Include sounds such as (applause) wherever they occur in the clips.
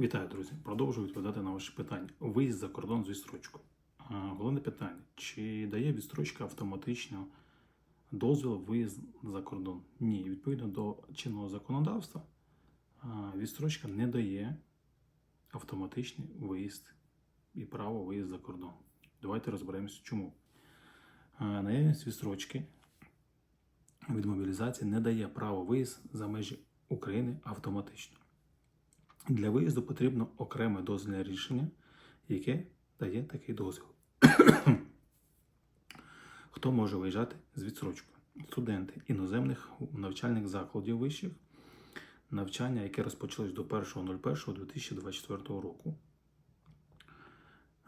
Вітаю, друзі! Продовжую відповідати на ваші питання. Виїзд за кордон з відстрочкою. Головне питання: чи дає відстрочка автоматично дозвіл виїзд за кордон? Ні, відповідно до чинного законодавства, відстрочка не дає автоматичний виїзд і право виїзд за кордон. Давайте розберемося, чому. Наявність відстрочки від мобілізації не дає право виїзд за межі України автоматично. Для виїзду потрібно окреме дозвільне рішення, яке дає такий дозвіл. (coughs) Хто може виїжджати з відсрочкою? Студенти іноземних навчальних закладів вищих, навчання, яке розпочалось до 1.01.2024 року.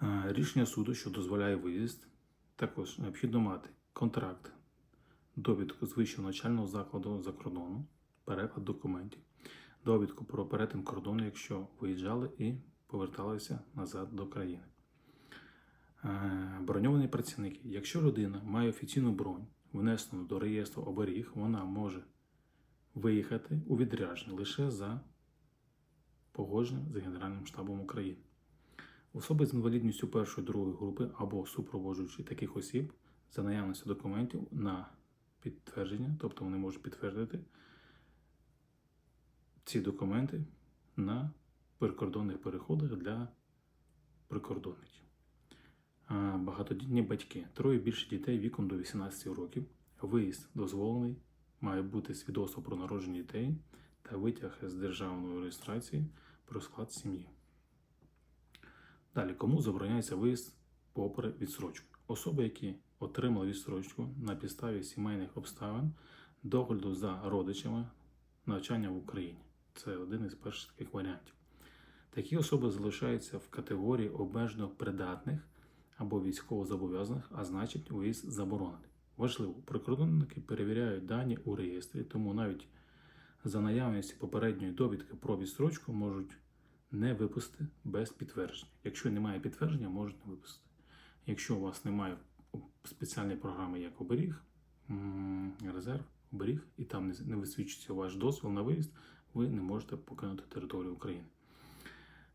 Е, Рішення суду, що дозволяє виїзд, також необхідно мати контракт, довідку з вищого навчального закладу за кордоном, переклад документів довідку про перетин кордону, якщо виїжджали і поверталися назад до країни. Е, Броньовані працівники. Якщо людина має офіційну бронь, внесену до реєстру оберіг, вона може виїхати у відрядження лише за погодженням з Генеральним штабом України. Особи з інвалідністю першої другої групи або супроводжуючи таких осіб за наявності документів на підтвердження, тобто вони можуть підтвердити ці документи на прикордонних переходах для прикордонників. Багатодітні батьки, троє більше дітей віком до 18 років. Виїзд дозволений, має бути свідоцтво про народження дітей та витяг з державної реєстрації про склад сім'ї. Далі, кому забороняється виїзд попри відсрочку? Особи, які отримали відсрочку на підставі сімейних обставин, догляду за родичами, навчання в Україні. Це один із перших таких варіантів. Такі особи залишаються в категорії обмежено придатних або військовозобов'язаних, а значить, виїзд заборонений. Важливо, прикордонники перевіряють дані у реєстрі, тому навіть за наявності попередньої довідки про відстрочку можуть не випустити без підтвердження. Якщо немає підтвердження, можуть не випустити. Якщо у вас немає спеціальної програми, як оберіг, резерв, оберіг, і там не- висвічується ваш дозвіл на виїзд, ви не можете покинути територію України.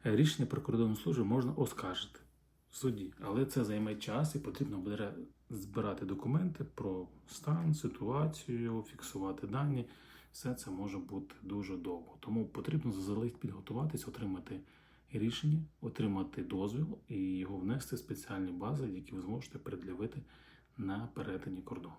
Е, Рішення прикордонної служби можна оскаржити в суді, але це займе час і потрібно буде збирати документи про стан, ситуацію, фіксувати дані. Все це може бути дуже довго. Тому потрібно заздалегідь підготуватись, отримати рішення, отримати дозвіл і його внести в спеціальні бази, які ви зможете пред'явити на перетині кордону.